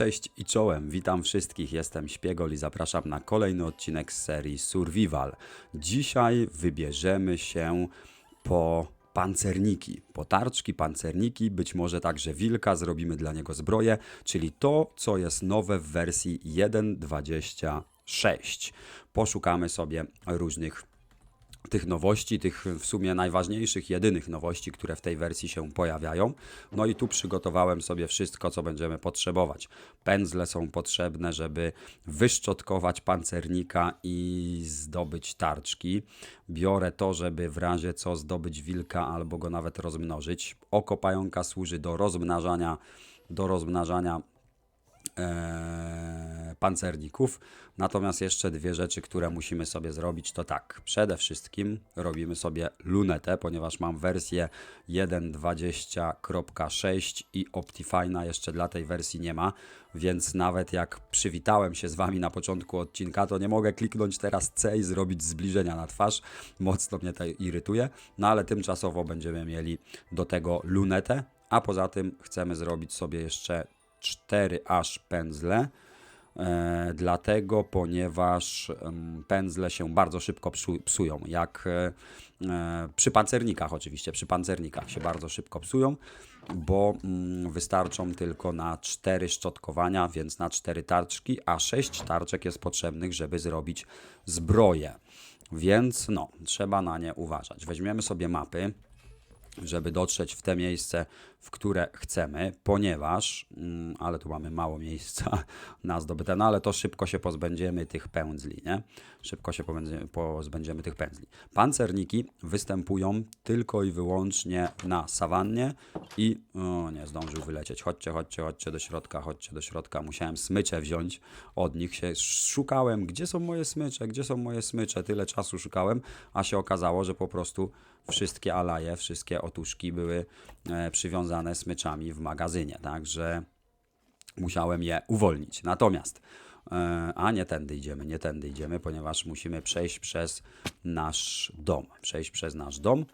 Cześć i czołem, witam wszystkich, jestem Śpiegol i zapraszam na kolejny odcinek z serii Survival. Dzisiaj wybierzemy się po pancerniki, po tarczki, pancerniki, być może także wilka, zrobimy dla niego zbroję, czyli to, co jest nowe w wersji 1.26. Poszukamy sobie różnych tych nowości, tych w sumie najważniejszych, jedynych nowości, które w tej wersji się pojawiają. No i tu przygotowałem sobie wszystko, co będziemy potrzebować. Pędzle są potrzebne, żeby wyszczotkować pancernika i zdobyć tarczki. Biorę to, żeby w razie co zdobyć wilka albo go nawet rozmnożyć. Oko pająka służy do rozmnażania, do rozmnażania e, pancerników. Natomiast jeszcze dwie rzeczy, które musimy sobie zrobić, to tak. Przede wszystkim robimy sobie lunetę, ponieważ mam wersję 1.20.6 i Optifine'a jeszcze dla tej wersji nie ma, więc nawet jak przywitałem się z Wami na początku odcinka, to nie mogę kliknąć teraz C i zrobić zbliżenia na twarz. Mocno mnie to irytuje, no ale tymczasowo będziemy mieli do tego lunetę, a poza tym chcemy zrobić sobie jeszcze 4 aż pędzle. E, dlatego, ponieważ pędzle się bardzo szybko psu, psują. Jak e, e, przy pancernikach, oczywiście, przy pancernikach się bardzo szybko psują, bo mm, wystarczą tylko na 4 szczotkowania, więc na 4 tarczki, a 6 tarczek jest potrzebnych, żeby zrobić zbroję. Więc no, trzeba na nie uważać. Weźmiemy sobie mapy żeby dotrzeć w te miejsce, w które chcemy, ponieważ, mm, ale tu mamy mało miejsca na zdobyte, no ale to szybko się pozbędziemy tych pędzli, nie? Szybko się pozbędziemy tych pędzli. Pancerniki występują tylko i wyłącznie na sawannie i, o nie, zdążył wylecieć. Chodźcie, chodźcie, chodźcie do środka, chodźcie do środka. Musiałem smycze wziąć od nich, się szukałem, gdzie są moje smycze, gdzie są moje smycze, tyle czasu szukałem, a się okazało, że po prostu wszystkie alaje, wszystkie otuszki były e, przywiązane smyczami w magazynie, także musiałem je uwolnić. Natomiast, e, a nie tędy idziemy, nie tędy idziemy, ponieważ musimy przejść przez nasz dom, przejść przez nasz dom,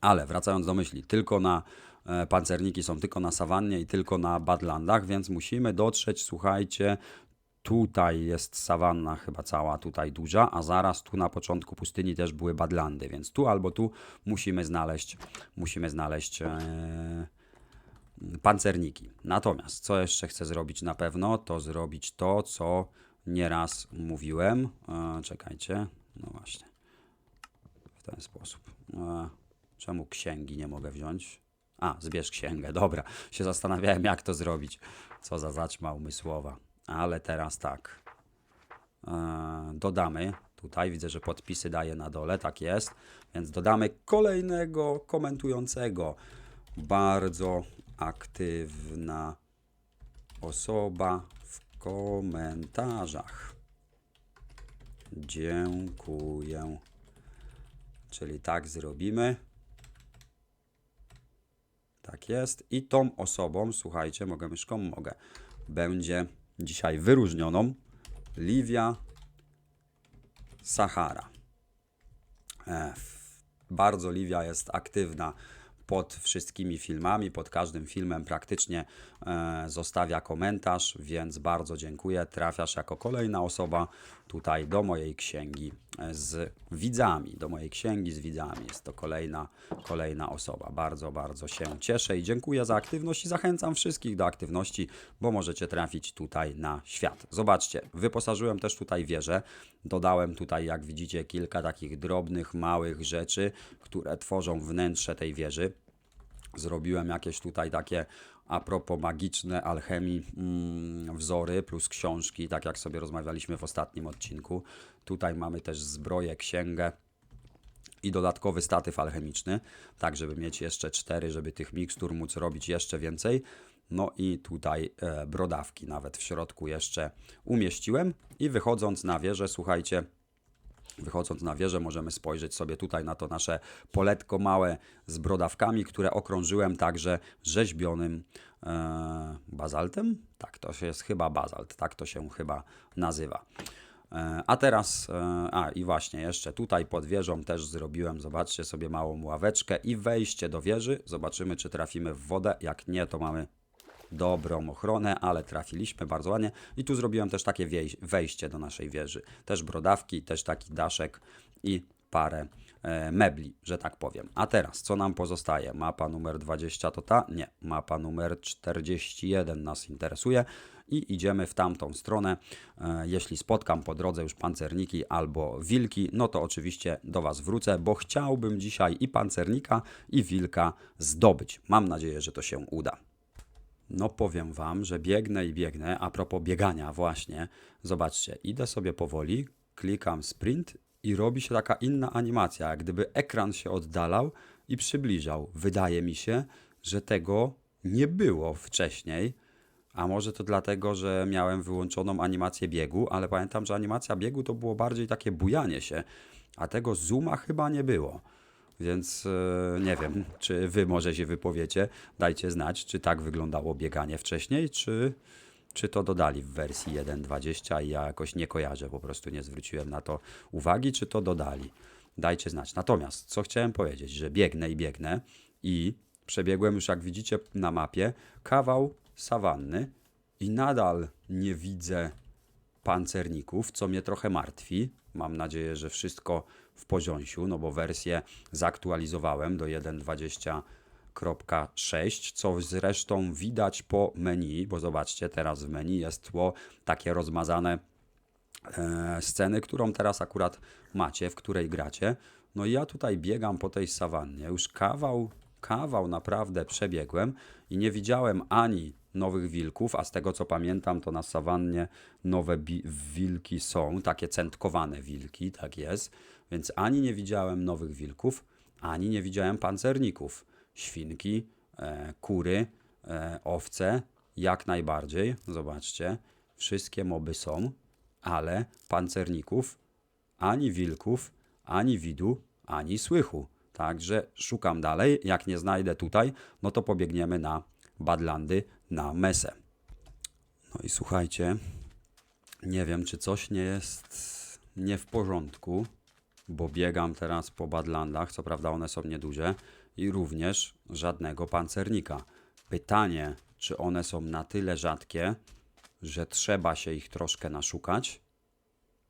ale wracając do myśli, tylko na e, pancerniki są tylko na sawannie i tylko na badlandach, więc musimy dotrzeć, słuchajcie, tutaj jest sawanna chyba cała tutaj duża, a zaraz tu na początku pustyni też były badlandy, więc tu albo tu musimy znaleźć, musimy znaleźć e, pancerniki. Natomiast co jeszcze chcę zrobić na pewno, to zrobić to, co nieraz mówiłem. E, czekajcie, no właśnie, w ten sposób. E, czemu księgi nie mogę wziąć? A, zbierz księgę, dobra. Się zastanawiałem, jak to zrobić. Co za zaćma umysłowa. Ale teraz tak. E, dodamy. Tutaj widzę, że podpisy daje na dole, tak jest. Więc dodamy kolejnego komentującego. Bardzo aktywna osoba w komentarzach. Dziękuję. Czyli tak zrobimy. Tak jest. I tą osobą, słuchajcie, mogę myszką? Mogę. Będzie dzisiaj wyróżnioną Livia Sahara. E, bardzo Livia jest aktywna pod wszystkimi filmami, pod każdym filmem praktycznie zostawia komentarz, więc bardzo dziękuję. Trafiasz jako kolejna osoba tutaj do mojej księgi e, z widzami, do mojej księgi z widzami. Jest to kolejna, kolejna osoba. Bardzo, bardzo się cieszę i dziękuję za aktywność i zachęcam wszystkich do aktywności, bo możecie trafić tutaj na świat. Zobaczcie, wyposażyłem też tutaj wieżę. Dodałem tutaj, jak widzicie, kilka takich drobnych, małych rzeczy, które tworzą wnętrze tej wieży. Zrobiłem jakieś tutaj takie a propos magiczne alchemii mm, wzory plus książki, tak jak sobie rozmawialiśmy w ostatnim odcinku. Tutaj mamy też zbroję, księgę i dodatkowy statyw alchemiczny, tak żeby mieć jeszcze cztery, żeby tych mikstur móc robić jeszcze więcej. No i tutaj e, brodawki nawet w środku jeszcze umieściłem i wychodząc na wieżę, słuchajcie, Wychodząc na wieżę, możemy spojrzeć sobie tutaj na to nasze poletko małe z brodawkami, które okrążyłem także rzeźbionym e, bazaltem. Tak, to jest chyba bazalt, tak to się chyba nazywa. E, A teraz, e, a i właśnie jeszcze tutaj pod wieżą też zrobiłem, zobaczcie sobie małą ławeczkę i wejście do wieży. Zobaczymy, czy trafimy w wodę. Jak nie, to mamy dobrą ochronę, ale trafiliśmy bardzo ładnie. I tu zrobiłem też takie wejście do naszej wieży. Też brodawki, też taki daszek i parę e, mebli, że tak powiem. A teraz, co nam pozostaje? Mapa numer 20 to ta? Nie. Mapa numer 41 nas interesuje i idziemy w tamtą stronę. E, Jeśli spotkam po drodze już pancerniki albo wilki, no to oczywiście do Was wrócę, bo chciałbym dzisiaj i pancernika, i wilka zdobyć. Mam nadzieję, że to się uda. No powiem wam, że biegnę i biegnę. A propos biegania właśnie. Zobaczcie, idę sobie powoli, klikam sprint i robi się taka inna animacja, jak gdyby ekran się oddalał i przybliżał. Wydaje mi się, że tego nie było wcześniej. A może to dlatego, że miałem wyłączoną animację biegu, ale pamiętam, że animacja biegu to było bardziej takie bujanie się, a tego zooma chyba nie było. Więc e, nie wiem, czy wy może się wypowiecie, dajcie znać, czy tak wyglądało bieganie wcześniej, czy, czy to dodali w wersji 1.20 i ja jakoś nie kojarzę, po prostu nie zwróciłem na to uwagi, czy to dodali. Dajcie znać. Natomiast, co chciałem powiedzieć, że biegnę i biegnę i przebiegłem już, jak widzicie na mapie, kawał sawanny i nadal nie widzę pancerników, co mnie trochę martwi. Mam nadzieję, że wszystko w porządku, no bo wersję zaktualizowałem do 1.20.6, co zresztą widać po menu, bo zobaczcie, teraz w menu jest tło takie rozmazane e, sceny, którą teraz akurat macie, w której gracie. No i ja tutaj biegam po tej sawannie, już kawał, kawał naprawdę przebiegłem i nie widziałem ani nowych wilków, a z tego co pamiętam, to na sawannie nowe wilki są, takie centkowane wilki, tak jest, więc ani nie widziałem nowych wilków, ani nie widziałem pancerników. Świnki, e, kury, e, owce, jak najbardziej, zobaczcie, wszystkie moby są, ale pancerników ani wilków, ani widu, ani słychu. Także szukam dalej. Jak nie znajdę tutaj, no to pobiegniemy na Badlandy, na Mesę. No i słuchajcie, nie wiem, czy coś nie jest nie w porządku, bo biegam teraz po Badlandach, co prawda one są nieduże, i również żadnego pancernika. Pytanie, czy one są na tyle rzadkie, że trzeba się ich troszkę naszukać,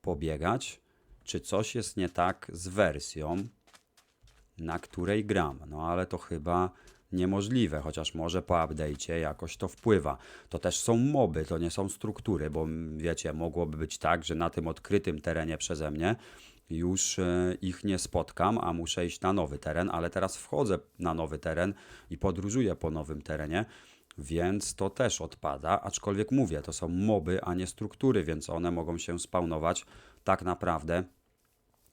pobiegać, czy coś jest nie tak z wersją, na której gram. No ale to chyba niemożliwe, chociaż może po update'cie jakoś to wpływa. To też są moby, to nie są struktury, bo wiecie, mogłoby być tak, że na tym odkrytym terenie przeze mnie już e, ich nie spotkam, a muszę iść na nowy teren, ale teraz wchodzę na nowy teren i podróżuję po nowym terenie, więc to też odpada, aczkolwiek mówię, to są moby, a nie struktury, więc one mogą się spawnować tak naprawdę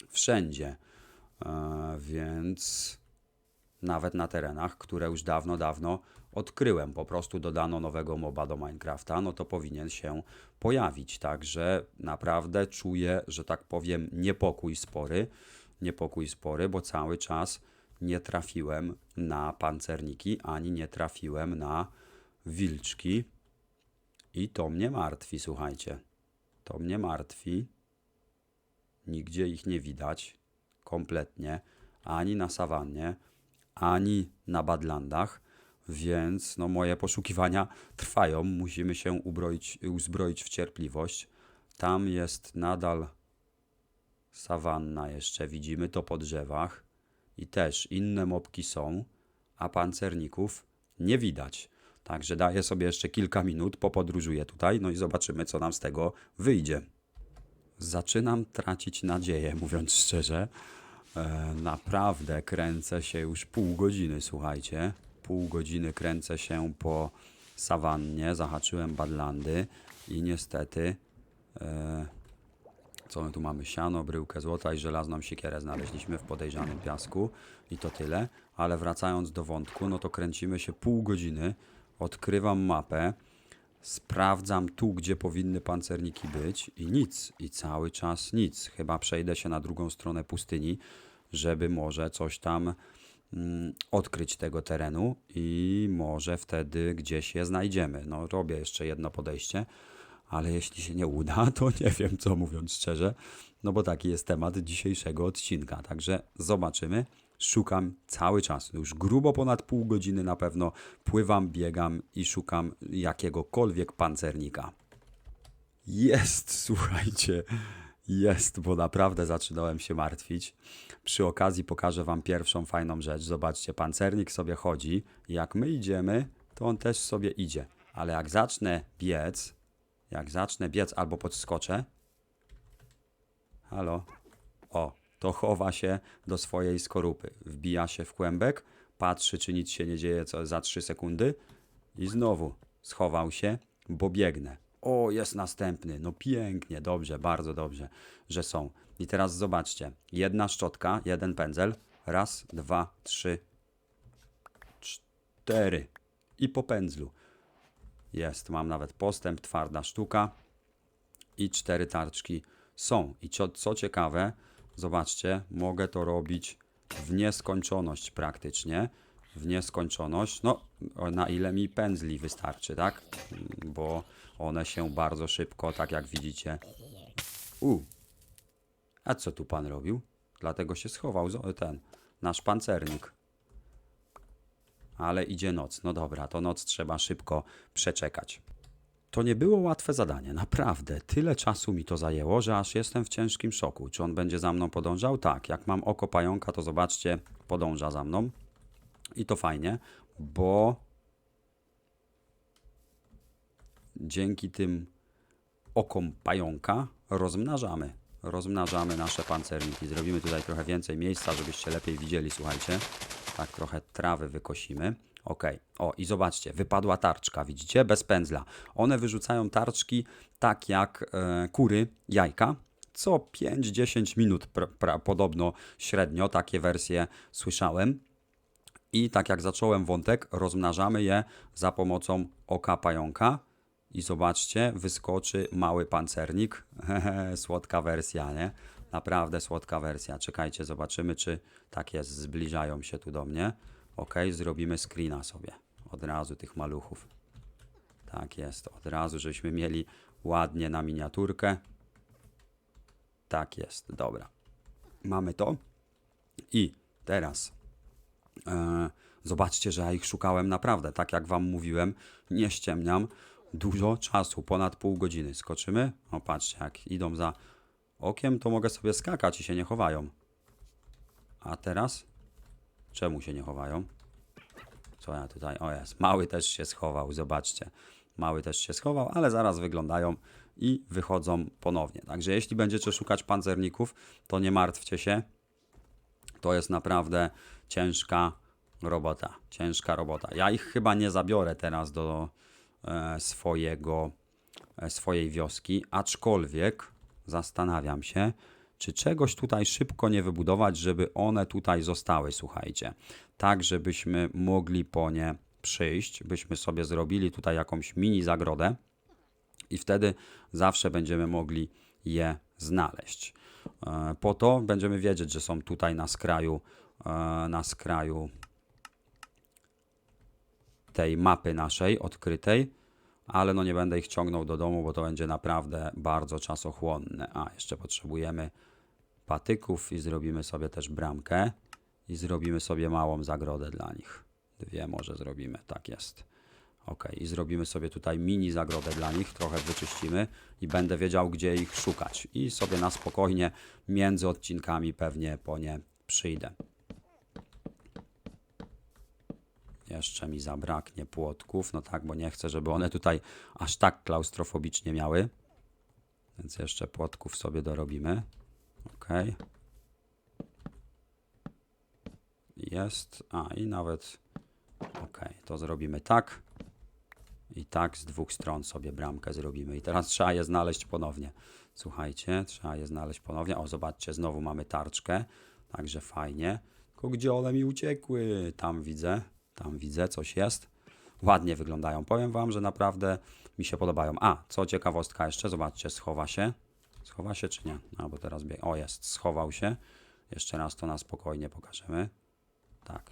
wszędzie. E, więc nawet na terenach, które już dawno, dawno odkryłem. Po prostu dodano nowego moba do Minecrafta, no to powinien się pojawić. Także naprawdę czuję, że tak powiem, niepokój spory. Niepokój spory, bo cały czas nie trafiłem na pancerniki, ani nie trafiłem na wilczki. I to mnie martwi, słuchajcie. To mnie martwi. Nigdzie ich nie widać kompletnie, ani na sawannie, ani na Badlandach, więc no, moje poszukiwania trwają. Musimy się ubroić, uzbroić w cierpliwość. Tam jest nadal sawanna jeszcze, widzimy to po drzewach i też inne mopki są, a pancerników nie widać. Także daję sobie jeszcze kilka minut, popodróżuję tutaj, no i zobaczymy, co nam z tego wyjdzie. Zaczynam tracić nadzieję, mówiąc szczerze. E, naprawdę kręcę się już pół godziny, słuchajcie. Pół godziny kręcę się po sawannie, zahaczyłem Badlandy i niestety, e, co my tu mamy? Siano, bryłkę złota i żelazną siekierę znaleźliśmy w podejrzanym piasku i to tyle. Ale wracając do wątku, no to kręcimy się pół godziny, odkrywam mapę, Sprawdzam tu, gdzie powinny pancerniki być i nic, i cały czas nic. Chyba przejdę się na drugą stronę pustyni, żeby może coś tam mm, odkryć tego terenu i może wtedy gdzieś je znajdziemy. No, robię jeszcze jedno podejście, ale jeśli się nie uda, to nie wiem co mówiąc szczerze, no bo taki jest temat dzisiejszego odcinka. Także zobaczymy, szukam cały czas. Już grubo ponad pół godziny na pewno pływam, biegam i szukam jakiegokolwiek pancernika. Jest, słuchajcie, jest, bo naprawdę zaczynałem się martwić. Przy okazji pokażę Wam pierwszą fajną rzecz. Zobaczcie, pancernik sobie chodzi. Jak my idziemy, to on też sobie idzie. Ale jak zacznę biec, jak zacznę biec albo podskoczę, halo, o, to chowa się do swojej skorupy. Wbija się w kłębek, patrzy, czy nic się nie dzieje co za 3 sekundy i znowu schował się, bo biegnę. O, jest następny. No pięknie, dobrze, bardzo dobrze, że są. I teraz zobaczcie. Jedna szczotka, jeden pędzel. Raz, dwa, trzy, cztery. I po pędzlu. Jest, mam nawet postęp, twarda sztuka. I cztery tarczki są. I co, co ciekawe, zobaczcie, mogę to robić w nieskończoność praktycznie. W nieskończoność. No, na ile mi pędzli wystarczy, tak? Bo one się bardzo szybko, tak jak widzicie. U. A co tu pan robił? Dlatego się schował ten nasz pancernik. Ale idzie noc. No dobra, to noc trzeba szybko przeczekać. To nie było łatwe zadanie, naprawdę. Tyle czasu mi to zajęło, że aż jestem w ciężkim szoku. Czy on będzie za mną podążał? Tak, jak mam oko pająka, to zobaczcie, podąża za mną. I to fajnie, bo dzięki tym okom pająka rozmnażamy. Rozmnażamy nasze pancerniki. Zrobimy tutaj trochę więcej miejsca, żebyście lepiej widzieli, słuchajcie. Tak, trochę trawy wykosimy. Ok, o i zobaczcie, wypadła tarczka, widzicie? Bez pędzla. One wyrzucają tarczki tak jak e, kury jajka. Co 5-10 minut, pra, pra, podobno średnio, takie wersje słyszałem. I tak jak zacząłem wątek, rozmnażamy je za pomocą oka pająka. I zobaczcie, wyskoczy mały pancernik. Słodka wersja, nie? Naprawdę słodka wersja. Czekajcie, zobaczymy, czy tak jest. Zbliżają się tu do mnie. Ok, zrobimy screena sobie. Od razu tych maluchów. Tak jest, od razu, żebyśmy mieli ładnie na miniaturkę. Tak jest, dobra. Mamy to. I teraz zobaczcie, że ja ich szukałem naprawdę, tak jak wam mówiłem, nie ściemniam, dużo czasu, ponad pół godziny. Skoczymy? O, patrzcie, jak idą za okiem, to mogę sobie skakać i się nie chowają. A teraz? Czemu się nie chowają? Co ja tutaj? O jest, mały też się schował, zobaczcie. Mały też się schował, ale zaraz wyglądają i wychodzą ponownie. Także jeśli będziecie szukać pancerników, to nie martwcie się, to jest naprawdę ciężka robota. Ciężka robota. Ja ich chyba nie zabiorę teraz do e, swojego, e, swojej wioski, aczkolwiek zastanawiam się, czy czegoś tutaj szybko nie wybudować, żeby one tutaj zostały, słuchajcie. Tak, żebyśmy mogli po nie przyjść, byśmy sobie zrobili tutaj jakąś mini zagrodę i wtedy zawsze będziemy mogli je znaleźć. E, Po to będziemy wiedzieć, że są tutaj na skraju, e, na skraju tej mapy naszej odkrytej, ale no nie będę ich ciągnął do domu, bo to będzie naprawdę bardzo czasochłonne. A, jeszcze potrzebujemy patyków i zrobimy sobie też bramkę i zrobimy sobie małą zagrodę dla nich. Dwie może zrobimy, tak jest. Ok, i zrobimy sobie tutaj mini zagrodę dla nich, trochę wyczyścimy i będę wiedział, gdzie ich szukać. I sobie na spokojnie między odcinkami pewnie po nie przyjdę. Jeszcze mi zabraknie płotków, no tak, bo nie chcę, żeby one tutaj aż tak klaustrofobicznie miały. Więc jeszcze płotków sobie dorobimy. Ok. Jest, a i nawet, ok, to zrobimy tak. I tak z dwóch stron sobie bramkę zrobimy. I teraz trzeba je znaleźć ponownie. Słuchajcie, trzeba je znaleźć ponownie. O, zobaczcie, znowu mamy tarczkę. Także fajnie. Tylko gdzie one mi uciekły? Tam widzę, tam widzę, coś jest. Ładnie wyglądają. Powiem wam, że naprawdę mi się podobają. A, co ciekawostka jeszcze, zobaczcie, schowa się. Schowa się czy nie? A, bo teraz bieg. O, jest, schował się. Jeszcze raz to na spokojnie pokażemy. Tak,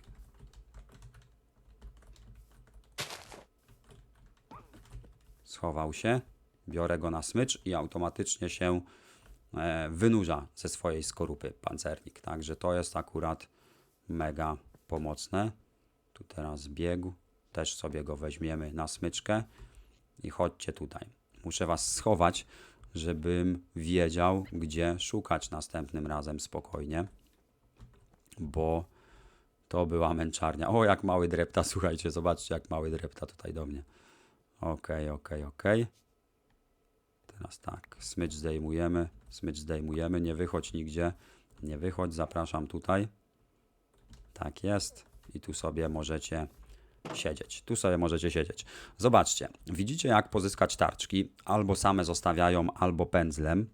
schował się, biorę go na smycz i automatycznie się e, wynurza ze swojej skorupy pancernik. Także to jest akurat mega pomocne. Tu teraz biegł, też sobie go weźmiemy na smyczkę i chodźcie tutaj. Muszę was schować, żebym wiedział, gdzie szukać następnym razem spokojnie, bo to była męczarnia. O, jak mały drepta, słuchajcie, zobaczcie, jak mały drepta tutaj do mnie. Okej, okej, okej. Teraz tak, smycz zdejmujemy, smycz zdejmujemy, nie wychodź nigdzie, nie wychodź, zapraszam tutaj. Tak jest i tu sobie możecie siedzieć. Tu sobie możecie siedzieć. Zobaczcie, widzicie jak pozyskać tarczki, albo same zostawiają, albo pędzlem.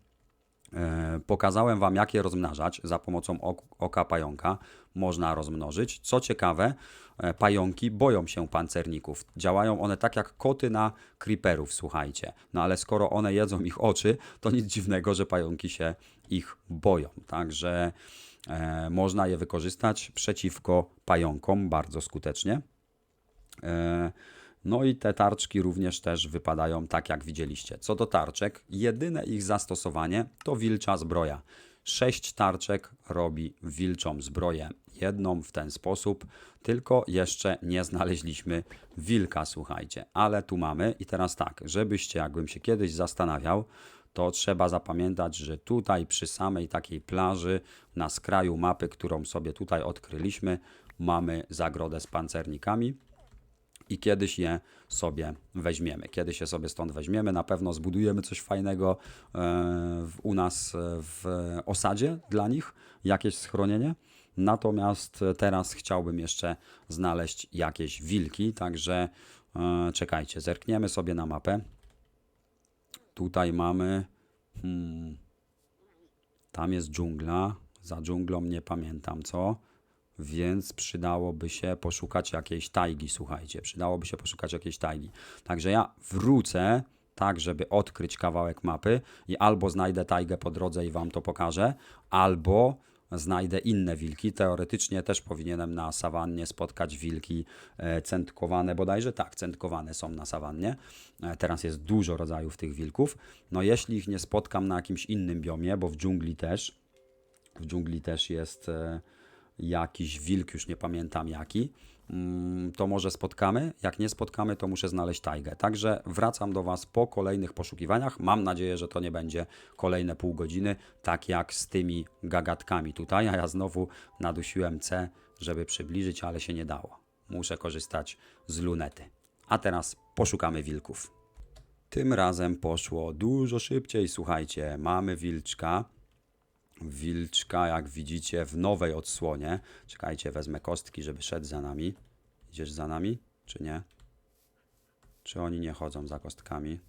E, Pokazałem Wam, jak je rozmnażać za pomocą ok- oka pająka. Można rozmnożyć. Co ciekawe, e, pająki boją się pancerników. Działają one tak jak koty na creeperów, słuchajcie. No ale skoro one jedzą ich oczy, to nic dziwnego, że pająki się ich boją. Także e, można je wykorzystać przeciwko pająkom bardzo skutecznie. E, No i te tarczki również też wypadają tak, jak widzieliście. Co do tarczek, jedyne ich zastosowanie to wilcza zbroja. Sześć tarczek robi wilczą zbroję. Jedną w ten sposób, tylko jeszcze nie znaleźliśmy wilka, słuchajcie. Ale tu mamy i teraz tak, żebyście, jakbym się kiedyś zastanawiał, to trzeba zapamiętać, że tutaj przy samej takiej plaży, na skraju mapy, którą sobie tutaj odkryliśmy, mamy zagrodę z pancernikami i kiedyś je sobie weźmiemy. Kiedyś je sobie stąd weźmiemy, na pewno zbudujemy coś fajnego e, u nas e, w osadzie dla nich, jakieś schronienie. Natomiast teraz chciałbym jeszcze znaleźć jakieś wilki, także e, czekajcie, zerkniemy sobie na mapę. Tutaj mamy. Hmm, tam jest dżungla. Za dżunglą nie pamiętam co. Więc przydałoby się poszukać jakiejś tajgi, słuchajcie. Przydałoby się poszukać jakiejś tajgi. Także ja wrócę tak, żeby odkryć kawałek mapy i albo znajdę tajgę po drodze i wam to pokażę, albo znajdę inne wilki. Teoretycznie też powinienem na sawannie spotkać wilki e, centkowane, bodajże tak, centkowane są na sawannie. E, teraz jest dużo rodzajów tych wilków. No jeśli ich nie spotkam na jakimś innym biomie, bo w dżungli też, w dżungli też jest e, jakiś wilk, już nie pamiętam jaki, mm, to może spotkamy. Jak nie spotkamy, to muszę znaleźć tajgę. Także wracam do Was po kolejnych poszukiwaniach. Mam nadzieję, że to nie będzie kolejne pół godziny, tak jak z tymi gagatkami tutaj. A ja znowu nadusiłem C, żeby przybliżyć, ale się nie dało. Muszę korzystać z lunety. A teraz poszukamy wilków. Tym razem poszło dużo szybciej. Słuchajcie, mamy wilczka. Wilczka, jak widzicie, w nowej odsłonie. Czekajcie, wezmę kostki, żeby szedł za nami. Idziesz za nami, czy nie? Czy oni nie chodzą za kostkami?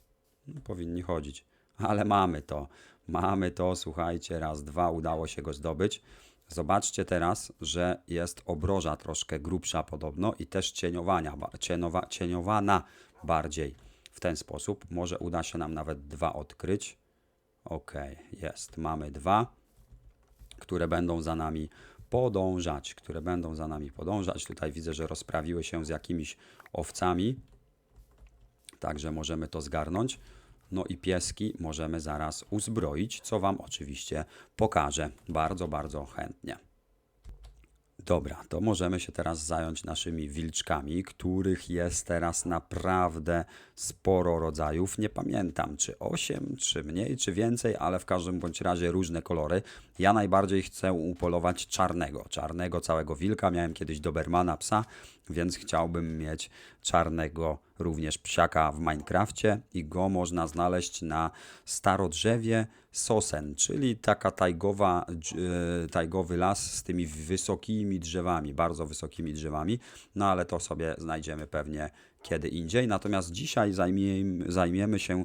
No, powinni chodzić. Ale mamy to. Mamy to, słuchajcie, raz, dwa, udało się go zdobyć. Zobaczcie teraz, że jest obroża troszkę grubsza podobno i też cieniowania, cienowa, cieniowana bardziej w ten sposób. Może uda się nam nawet dwa odkryć. Ok, jest. Mamy dwa które będą za nami podążać, które będą za nami podążać. Tutaj widzę, że rozprawiły się z jakimiś owcami, także możemy to zgarnąć. No i pieski możemy zaraz uzbroić, co Wam oczywiście pokażę bardzo, bardzo chętnie. Dobra, to możemy się teraz zająć naszymi wilczkami, których jest teraz naprawdę sporo rodzajów. Nie pamiętam, czy 8, czy mniej, czy więcej, ale w każdym bądź razie różne kolory. Ja najbardziej chcę upolować czarnego, czarnego całego wilka. Miałem kiedyś Dobermana psa, więc chciałbym mieć czarnego również psiaka w Minecrafcie i go można znaleźć na starodrzewie sosen, czyli taka tajgowa, e, tajgowy las z tymi wysokimi drzewami, bardzo wysokimi drzewami, no ale to sobie znajdziemy pewnie kiedy indziej. Natomiast dzisiaj zajmiemy, zajmiemy się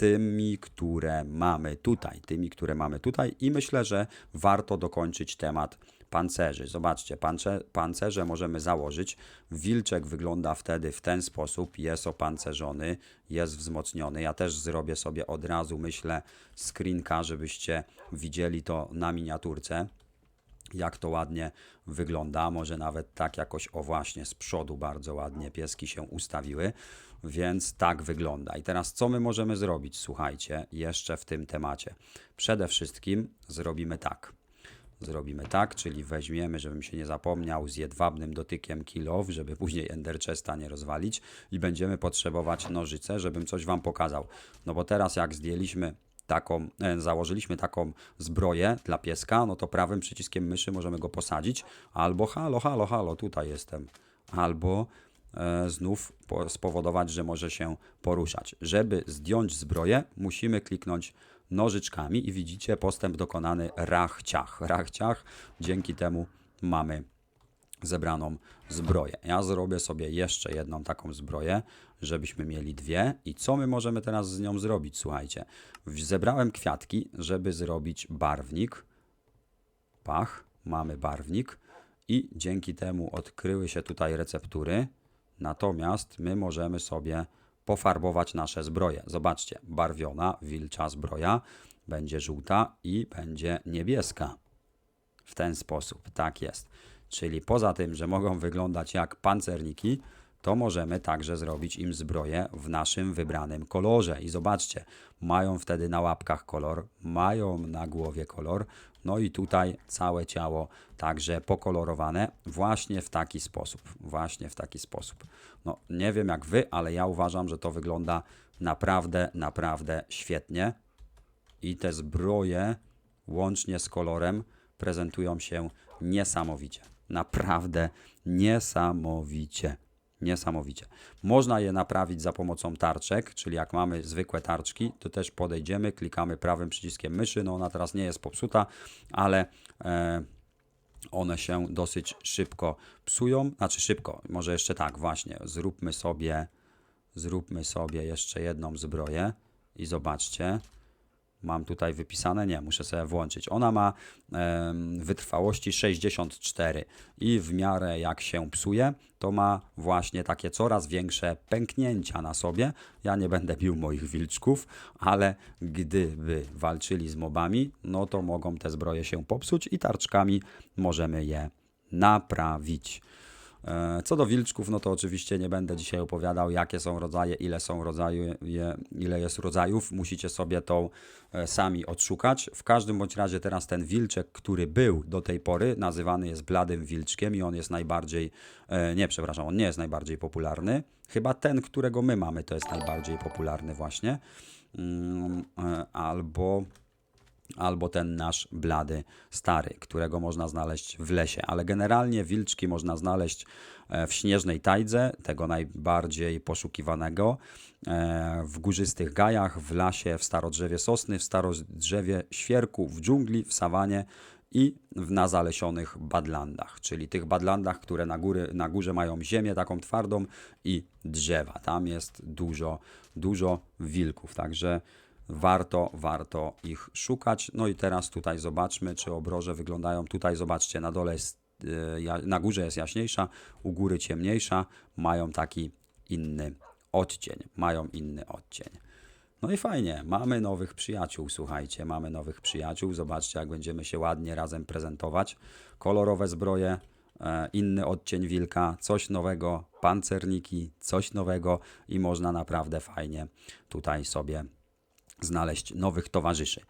tymi, które mamy tutaj, tymi, które mamy tutaj i myślę, że warto dokończyć temat pancerzy. Zobaczcie, pancze, pancerze możemy założyć. Wilczek wygląda wtedy w ten sposób, jest opancerzony, jest wzmocniony. Ja też zrobię sobie od razu, myślę, screenka, żebyście widzieli to na miniaturce jak to ładnie wygląda. Może nawet tak jakoś, o właśnie, z przodu bardzo ładnie pieski się ustawiły, więc tak wygląda. I teraz co my możemy zrobić? Słuchajcie, jeszcze w tym temacie. Przede wszystkim zrobimy tak. zrobimy tak, czyli weźmiemy, żebym się nie zapomniał, z jedwabnym dotykiem kilow, żeby później Ender Chesta nie rozwalić i będziemy potrzebować nożyce, żebym coś Wam pokazał. No bo teraz jak zdjęliśmy taką, e, założyliśmy taką zbroję dla pieska, no to prawym przyciskiem myszy możemy go posadzić, albo halo, halo, halo, tutaj jestem, albo e, znów po, spowodować, że może się poruszać. Żeby zdjąć zbroję, musimy kliknąć nożyczkami i widzicie postęp dokonany rachciach. Rachciach, dzięki temu mamy zebraną zbroję. Ja zrobię sobie jeszcze jedną taką zbroję, żebyśmy mieli dwie. I co my możemy teraz z nią zrobić? Słuchajcie, zebrałem kwiatki, żeby zrobić barwnik. Pach, mamy barwnik i dzięki temu odkryły się tutaj receptury. Natomiast my możemy sobie pofarbować nasze zbroje. Zobaczcie, barwiona, wilcza zbroja będzie żółta i będzie niebieska. W ten sposób, tak jest. Czyli poza tym, że mogą wyglądać jak pancerniki, to możemy także zrobić im zbroję w naszym wybranym kolorze. I zobaczcie, mają wtedy na łapkach kolor, mają na głowie kolor, no i tutaj całe ciało także pokolorowane właśnie w taki sposób. Właśnie w taki sposób. No nie wiem jak wy, ale ja uważam, że to wygląda naprawdę, naprawdę świetnie i te zbroje łącznie z kolorem prezentują się niesamowicie. Naprawdę niesamowicie. Niesamowicie. Można je naprawić za pomocą tarczek, czyli jak mamy zwykłe tarczki, to też podejdziemy, klikamy prawym przyciskiem myszy. No ona teraz nie jest popsuta, ale e, one się dosyć szybko psują. Znaczy szybko, może jeszcze tak, właśnie. Zróbmy sobie, zróbmy sobie jeszcze jedną zbroję i zobaczcie. Mam tutaj wypisane, nie, muszę sobie włączyć. Ona ma em, wytrwałości 64 i w miarę jak się psuje, to ma właśnie takie coraz większe pęknięcia na sobie. Ja nie będę bił moich wilczków, ale gdyby walczyli z mobami, no to mogą te zbroje się popsuć i tarczkami możemy je naprawić. E, Co do wilczków, no to oczywiście nie będę dzisiaj opowiadał, jakie są rodzaje, ile są rodzaju, je, ile jest rodzajów. Musicie sobie to e, sami odszukać. W każdym bądź razie teraz ten wilczek, który był do tej pory, nazywany jest bladym wilczkiem i on jest najbardziej, e, nie, przepraszam, on nie jest najbardziej popularny. Chyba ten, którego my mamy, to jest najbardziej popularny właśnie. Mm, Albo albo ten nasz blady stary, którego można znaleźć w lesie. Ale generalnie wilczki można znaleźć e, w śnieżnej tajdze, tego najbardziej poszukiwanego, e, w górzystych gajach, w lasie, w starodrzewie sosny, w starodrzewie świerku, w dżungli, w sawanie i na zalesionych badlandach, czyli tych badlandach, które na, góry, na górze mają ziemię taką twardą i drzewa. Tam jest dużo, dużo wilków, także warto, warto ich szukać. No i teraz tutaj zobaczmy, czy obroże wyglądają. Tutaj zobaczcie, na dole jest, e, na górze jest jaśniejsza, u góry ciemniejsza, mają taki inny odcień, mają inny odcień. No i fajnie, mamy nowych przyjaciół, słuchajcie, mamy nowych przyjaciół. Zobaczcie, jak będziemy się ładnie razem prezentować. Kolorowe zbroje, e, inny odcień wilka, coś nowego, pancerniki, coś nowego i można naprawdę fajnie tutaj sobie znaleźć nowych towarzyszy.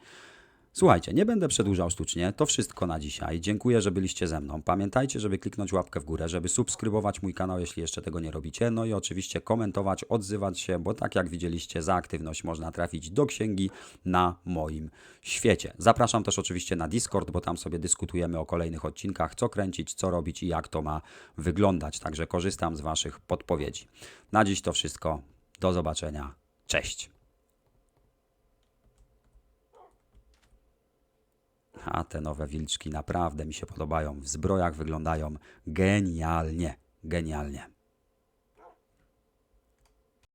Słuchajcie, nie będę przedłużał sztucznie, to wszystko na dzisiaj. Dziękuję, że byliście ze mną. Pamiętajcie, żeby kliknąć łapkę w górę, żeby subskrybować mój kanał, jeśli jeszcze tego nie robicie. No i oczywiście komentować, odzywać się, bo tak jak widzieliście, za aktywność można trafić do księgi na moim świecie. Zapraszam też oczywiście na Discord, bo tam sobie dyskutujemy o kolejnych odcinkach, co kręcić, co robić i jak to ma wyglądać. Także korzystam z Waszych podpowiedzi. Na dziś to wszystko. Do zobaczenia. Cześć. A te nowe wilczki naprawdę mi się podobają. W zbrojach wyglądają genialnie. Genialnie.